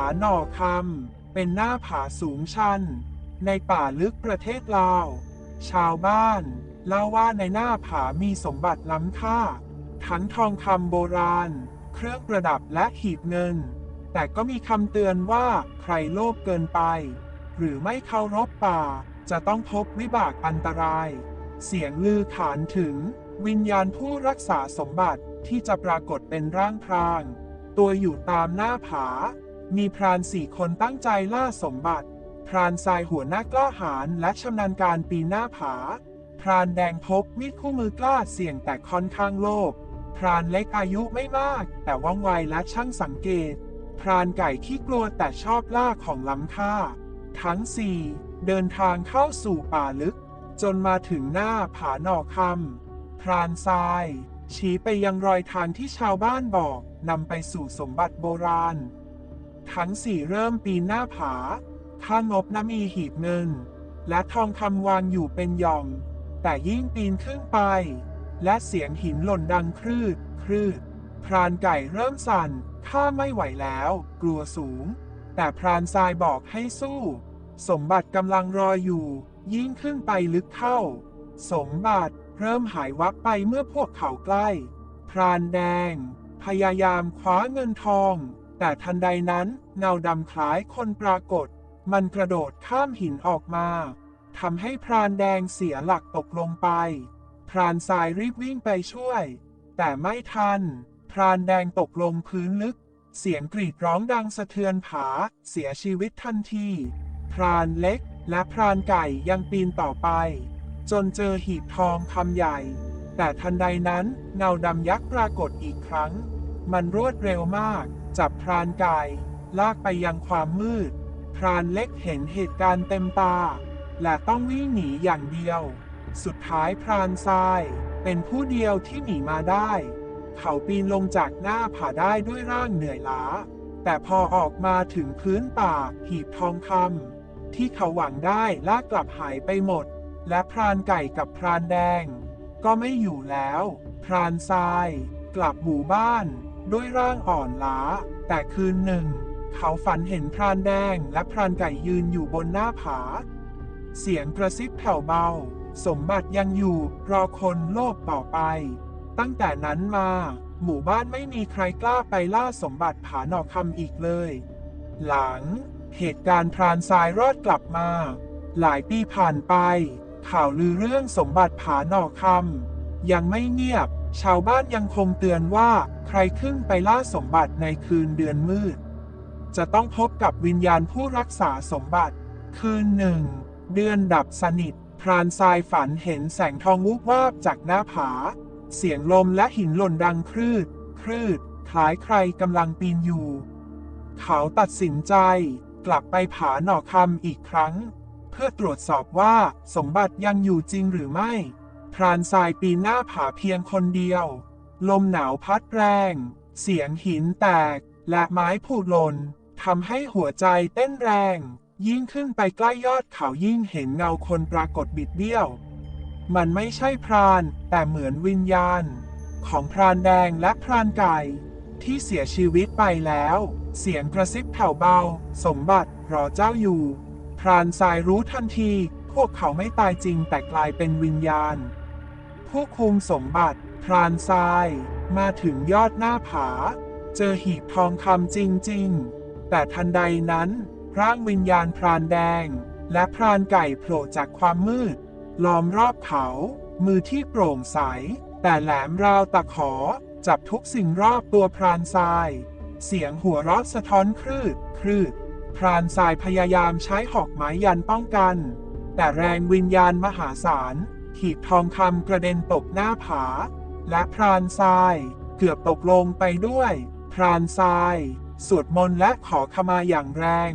าหน่อคำเป็นหน้าผาสูงชัน ในป่าลึกประเทศลาว ชาวบ้านเล่าว่าในหน้าผามีสมบัติล้ำค่า ทั้งทองคำโบราณ เครื่องประดับและหีบเงิน แต่ก็มีคำเตือนว่าใครโลภเกินไป หรือไม่เคารพป่าจะต้องพบวิบากอันตราย เสียงลือขานถึง วิญญาณผู้รักษาสมบัติที่จะปรากฏเป็นร่างพราง ตัวอยู่ตามหน้าผา มีพรานสี่คนตั้งใจล่าสมบัติ พรานทรายหัวหน้ากล้าหาญและชำนาญการปีนหน้าผา พรานแดงพบมีดคู่มือกล้าเสี่ยงแต่ค่อนข้างโลภ พรานเล็กอายุไม่มาก แต่ว่องไวและช่างสังเกต พรานไก่ขี้กลัวแต่ชอบล่าของล้ำค่า ทั้งสี่เดินทางเข้าสู่ป่าลึก จนมาถึงหน้าผาหนอกคำพรานทราย ชี้ไปยังรอยทางที่ชาวบ้านบอกนำไปสู่สมบัติโบราณ ทั้งสี่เริ่มปีนหน้าผา ข้างงบน้ำมีหีบเงิน และทองคำวางอยู่เป็นหย่อมแต่ยิ่งปีนขึ้นไป และเสียงหินหล่นดังครืด ครืด พรานไก่เริ่มสั่น ข้าไม่ไหวแล้ว กลัวสูง แต่พรานทรายบอกให้สู้ สมบัติกำลังรออยู่ ยิ่งขึ้นไปลึกเข้า สมบัติเริ่มหายวับไปเมื่อพวกเขาใกล้ พรานแดง พยายามคว้าเงินทอง แต่ทันใดนั้นเงาดำคล้ายคนปรากฏ มันกระโดดข้ามหินออกมาทำให้พรานแดงเสียหลักตกลงไป พรานทรายรีบวิ่งไปช่วย แต่ไม่ทัน พรานแดงตกลงพื้นลึก เสียงกรีดร้องดังสะเทือนผา เสียชีวิตทันที พรานเล็กและพรานไก่ยังปีนต่อไป จนเจอหีบทองคำใหญ่ แต่ทันใดนั้นเงาดำยักษ์ปรากฏอีกครั้ง มันรวดเร็วมาก จับพรานไก่ลากไปยังความมืด พรานเล็กเห็นเหตุการณ์เต็มตา และต้องวิ่งหนีอย่างเดียว สุดท้ายพรานทราย เป็นผู้เดียวที่หนีมาได้ เขาปีนลงจากหน้าผาได้ด้วยร่างเหนื่อยล้า แต่พอออกมาถึงพื้นป่าหีบทองคำที่เขาหวังได้ลากกลับหายไปหมด และพรานไก่กับพรานแดง ก็ไม่อยู่แล้ว พรานทราย กลับหมู่บ้าน ด้วยร่างอ่อนล้า แต่คืนหนึ่ง เขาฝันเห็นพรานแดงและพรานไก่ยืนอยู่บนหน้าผา เสียงกระซิบแผ่วเบา สมบัติยังอยู่รอคนโลภต่อไป ตั้งแต่นั้นมา หมู่บ้านไม่มีใครกล้าไปล่าสมบัติผาหนอคำอีกเลย หลัง เหตุการณ์พรานทรายรอดกลับมา หลายปีผ่านไป ข่าวลือเรื่องสมบัติผาหนอคำยังไม่เงียบ ชาวบ้านยังคงเตือนว่าใครขึ้นไปล่าสมบัติในคืนเดือนมืด จะต้องพบกับวิญญาณผู้รักษาสมบัติ คืนหนึ่ง เดือนดับสนิท พรานทรายฝันเห็นแสงทองวุบวาบจากหน้าผา เสียงลมและหินหล่นดังครืด ครืดคล้ายใครกำลังปีนอยู่ เขาตัดสินใจกลับไปผาหน่อคำอีกครั้ง เพื่อตรวจสอบว่าสมบัติยังอยู่จริงหรือไม่ พรานทรายปีนหน้าผาเพียงคนเดียว ลมหนาวพัดแรง เสียงหินแตก และไม้ผุหล่นทำให้หัวใจเต้นแรง ยิ่งขึ้นไปใกล้ยอดเขายิ่งเห็นเงาคนปรากฏบิดเบี้ยว มันไม่ใช่พราน แต่เหมือนวิญญาณ ของพรานแดงและพรานไก่ ที่เสียชีวิตไปแล้ว เสียงกระซิบแผ่วเบา สมบัติรอเจ้าอยู่ พรานทรายรู้ทันที พวกเขาไม่ตายจริงแต่กลายเป็นวิญญาณ ผู้คุมสมบัติพรานทราย มาถึงยอดหน้าผา เจอหีบทองคำจริงๆ แต่ทันใดนั้นร่างวิญญาณพรานแดง และพรานไก่โผล่จากความมืด ล้อมรอบเขามือที่โปร่งใส แต่แหลมราวตะขอ จับทุกสิ่งรอบตัวพรานทราย เสียงหัวเราะสะท้อนครืดครืดพรานทรายพยายามใช้หอกไม้ยันป้องกัน แต่แรงวิญญาณมหาศาล หีบทองคำกระเด็นตกหน้าผา และพรานทราย เกือบตกลงไปด้วย พรานทราย สวดมนต์และขอขมาอย่างแรง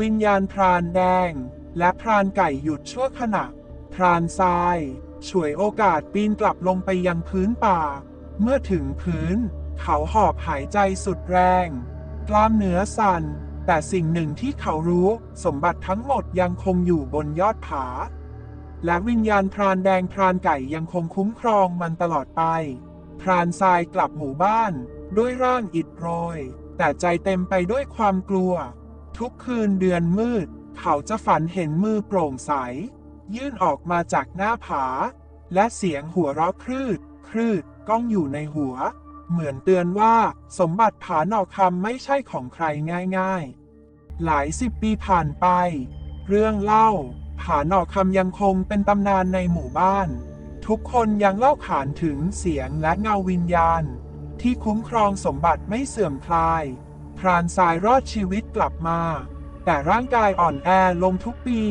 วิญญาณพรานแดง และพรานไก่หยุดชั่วขณะ พรานทรายฉวยโอกาสปีนกลับลงไปยังพื้นป่า เมื่อถึงพื้น เขาหอบหายใจสุดแรง กล้ามเนื้อสั่นแต่สิ่งหนึ่งที่เขารู้ สมบัติทั้งหมดยังคงอยู่บนยอดผา และวิญญาณพรานแดงพรานไก่ยังคงคุ้มครองมันตลอดไป พรานทรายกลับหมู่บ้าน ด้วยร่างอิดโรย แต่ใจเต็มไปด้วยความกลัว ทุกคืนเดือนมืด เขาจะฝันเห็นมือโปร่งใส ยื่นออกมาจากหน้าผา และเสียงหัวเราะครืด ครืดก้องอยู่ในหัว เหมือนเตือนว่าสมบัติผาหนอกคำไม่ใช่ของใครง่ายๆ หลายสิบปีผ่านไป เรื่องเล่า ผาหนอกคำยังคงเป็นตำนานในหมู่บ้าน ทุกคนยังเล่าขานถึงเสียงและเงาวิญญาณ ที่คุ้มครองสมบัติไม่เสื่อมคลาย พรานสายรอดชีวิตกลับมา แต่ร่างกายอ่อนแอลงทุกปี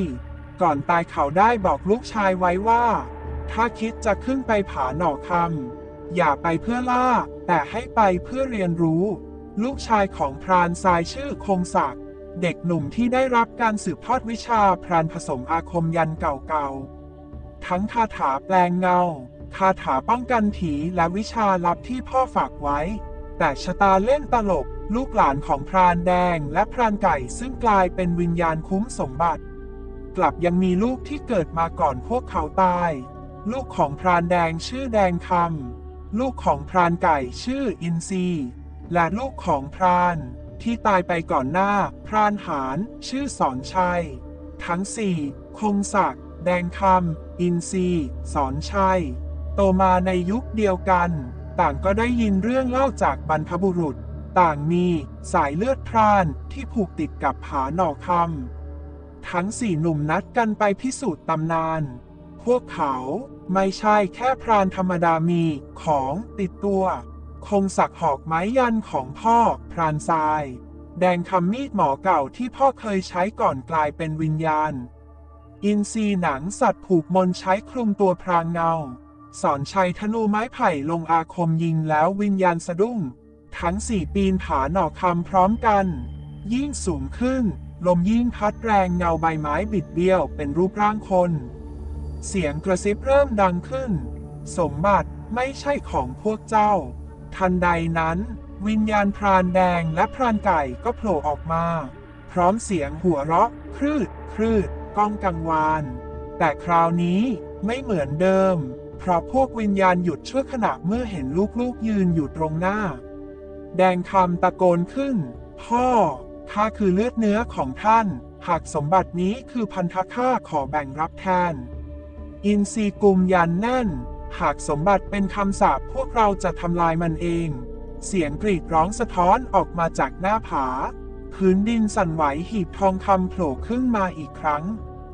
ก่อนตายเขาได้บอกลูกชายไว้ว่า ถ้าคิดจะขึ้นไปผาหนอกคำอย่าไปเพื่อล่า แต่ให้ไปเพื่อเรียนรู้ ลูกชายของพรานทรายชื่อคงศักดิ์ เด็กหนุ่มที่ได้รับการสืบทอดวิชาพรานผสมอาคมยันเก่าๆ ทั้งคาถาแปลงเงา คาถาป้องกันผีและวิชาลับที่พ่อฝากไว้ แต่ชะตาเล่นตลก ลูกหลานของพรานแดงและพรานไก่ซึ่งกลายเป็นวิญญาณคุ้มสมบัติ กลับยังมีลูกที่เกิดมาก่อนพวกเขาตาย ลูกของพรานแดงชื่อแดงคำลูกของพรานไก่ชื่ออินซีและลูกของพราน ที่ตายไปก่อนหน้า พรานหาร ชื่อสอนชัย ทั้งสี่คงศักดิ์แดงคำอินซีสอนชัย โตมาในยุคเดียวกัน ต่างก็ได้ยินเรื่องเล่าจากบรรพบุรุษ ต่างมีสายเลือดพรานที่ผูกติดกับผาหนอคำทั้งสี่หนุ่มนัดกันไปพิสูจน์ตำนาน พวกเขาไม่ใช่แค่พรานธรรมดามีของติดตัว คงสักหอกไม้ยันของพ่อ พรานทราย แดงคำมีดหมอเก่าที่พ่อเคยใช้ก่อนกลายเป็นวิญญาณ อินทรีหนังสัตว์ผูกมนใช้คลุมตัวพรางเงา สอนชัยธนูไม้ไผ่ลงอาคมยิงแล้ววิญญาณสะดุ้ง ทั้งสี่ปีนผาหนอกคำพร้อมกัน ยิ่งสูงขึ้น ลมยิ่งพัดแรงเงาใบไม้บิดเบี้ยวเป็นรูปร่างคน เสียงกระซิบเริ่มดังขึ้น สมบัติไม่ใช่ของพวกเจ้า ทันใดนั้น วิญญาณพรานแดงและพรานไก่ก็โผล่ออกมา พร้อมเสียงหัวเราะ ครืด ครืด ก้องกังวาน แต่คราวนี้ไม่เหมือนเดิม เพราะพวกวิญญาณหยุดชั่วขณะเมื่อเห็นลูกๆยืนอยู่ตรงหน้า แดงคำตะโกนขึ้น พ่อข้าคือเลือดเนื้อของท่าน หากสมบัตินี้คือพันธค่าขอแบ่งรับแทน อินทรีกุมยันแน่น หากสมบัติเป็นคำสาปพวกเราจะทำลายมันเอง เสียงกรีดร้องสะท้อนออกมาจากหน้าผา พื้นดินสั่นไหวหีบทองคำโผล่ขึ้นมาอีกครั้ง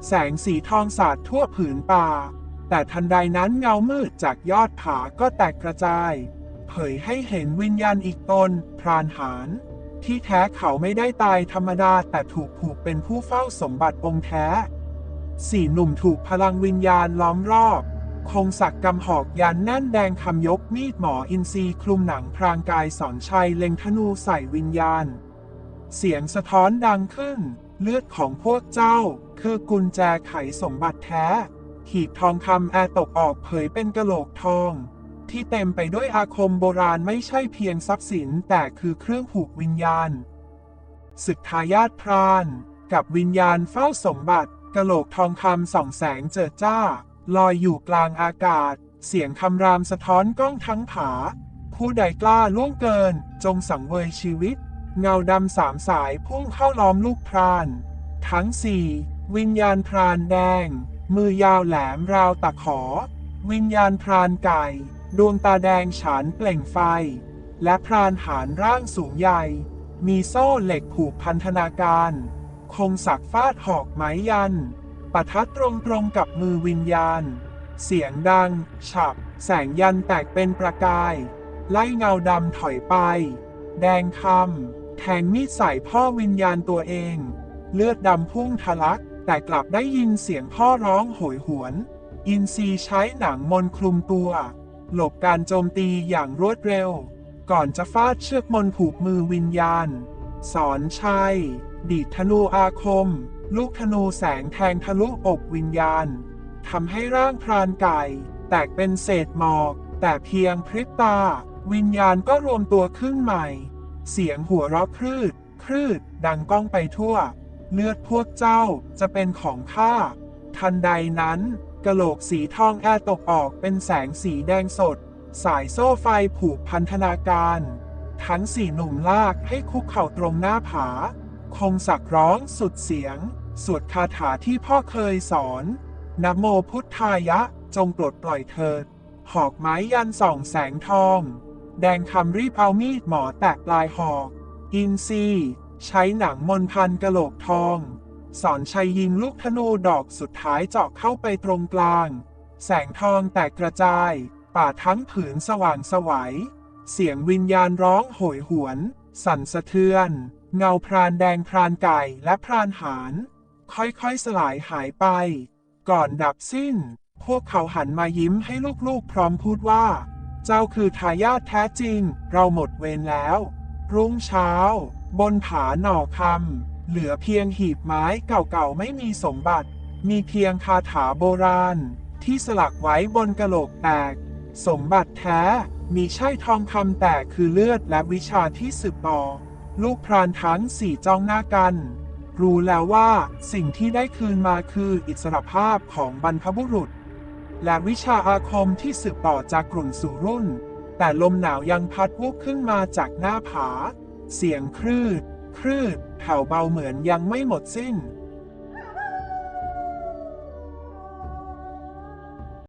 แสงสีทองสาดทั่วผืนป่า แต่ทันใดนั้นเงามืดจากยอดผาก็แตกกระจาย เผยให้เห็นวิญญาณอีกตน พรานหารที่แท้เขาไม่ได้ตายธรรมดาแต่ถูกผูกเป็นผู้เฝ้าสมบัติองค์แท้ สี่หนุ่มถูกพลังวิญญาณล้อมรอบ คงสักดิ์กำหอกยันแน่นแดงคำยกมีดหมออินทรีคลุมหนังพรางกายสอนชัยเล็งธนูใส่วิญญาณ เสียงสะท้อนดังขึ้น เลือดของพวกเจ้า คือกุญแจไขสมบัติแท้ หีบทองคำแอร์ตกออกเผยเป็นกะโหลกทอง ที่เต็มไปด้วยอาคมโบราณไม่ใช่เพียงทรัพย์สินแต่คือเครื่องผูกวิญญาณศึกทายาทพราน กับวิญญาณเฝ้าสมบัติกะโหลกทองคำส่องแสงเจิดจ้า ลอยอยู่กลางอากาศ เสียงคำรามสะท้อนกล้องทั้งผา ผู้ใดกล้าล่วงเกิน จงสังเวยชีวิต เงาดำสามสายพุ่งเข้าล้อมลูกพราน ทั้งสี่วิญญาณพรานแดง มือยาวแหลมราวตะขอ วิญญาณพรานไก่ ดวงตาแดงฉานเปล่งไฟ และพรานหารร่างสูงใหญ่ มีโซ่เหล็กผูกพันธนาการ คงสักฟาดหอกไม้ยัน ปะทัดตรงตรงๆกับมือวิญญาณ เสียงดัง ฉับ แสงยันแตกเป็นประกาย ไล่เงาดำถอยไป แดงคำแทงมีดใส่พ่อวิญญาณตัวเอง เลือดดำพุ่งทะลัก แต่กลับได้ยินเสียงพ่อร้องโหยหวน อินซีใช้หนังมนคลุมตัว หลบการโจมตีอย่างรวดเร็ว ก่อนจะฟาดเชือกมนผูกมือวิญญาณ สอนชัย ดีดธนูอาคม ลูกธนูแสงแทงทะลุอกวิญญาณทำให้ร่างพรานไก่ แตกเป็นเศษหมอก แต่เพียงพริบตา วิญญาณก็รวมตัวขึ้นใหม่ เสียงหัวเราะครืด ครืด ดังก้องไปทั่ว เลือดพวกเจ้าจะเป็นของข้าทันใดนั้นกะโหลกสีทองแอตกออกเป็นแสงสีแดงสด สายโซ่ไฟผูกพันธนาการ ทั้งสี่หนุ่มลากให้คุกเข่าตรงหน้าผา คงสักร้องสุดเสียง สวดคาถาที่พ่อเคยสอนนะโมพุทธายะ จงปลดปล่อยเถิด หอกไม้ยันส่องแสงทอง แดงคำรีบเอามีดหมอแตกปลายหอก อินซีใช้หนังมนพันกะโหลกทอง สอนชัยยิงลูกธนูดอกสุดท้ายเจาะเข้าไปตรงกลาง แสงทองแตกกระจาย ป่าทั้งผืนสว่างสวัย เสียงวิญญาณร้องโหยหวน สั่นสะเทือน เงาพรานแดงพรานไก่และพรานหาน ค่อยๆสลายหายไป ก่อนดับสิ้น พวกเขาหันมายิ้มให้ลูกๆ พร้อมพูดว่า เจ้าคือทายาทแท้จริง เราหมดเวรแล้ว รุ่งเช้า บนผาหน่อคำเหลือเพียงหีบไม้เก่าๆ ไม่มีสมบัติ มีเพียงคาถาโบราณ ที่สลักไว้บนกะโหลกแตก สมบัติแท้มีใช่ทองคำแต่คือเลือดและวิชาที่สืบต่อ ลูกพรานทั้งสี่จ้องหน้ากัน รู้แล้วว่าสิ่งที่ได้คืนมาคืออิสรภาพของบรรพบุรุษ และวิชาอาคมที่สืบต่อจากกลุ่นสู่รุ่น แต่ลมหนาวยังพัดวุบขึ้นมาจากหน้าผา เสียงครืดครืดแผ่วเบาเหมือนยังไม่หมดสิ้น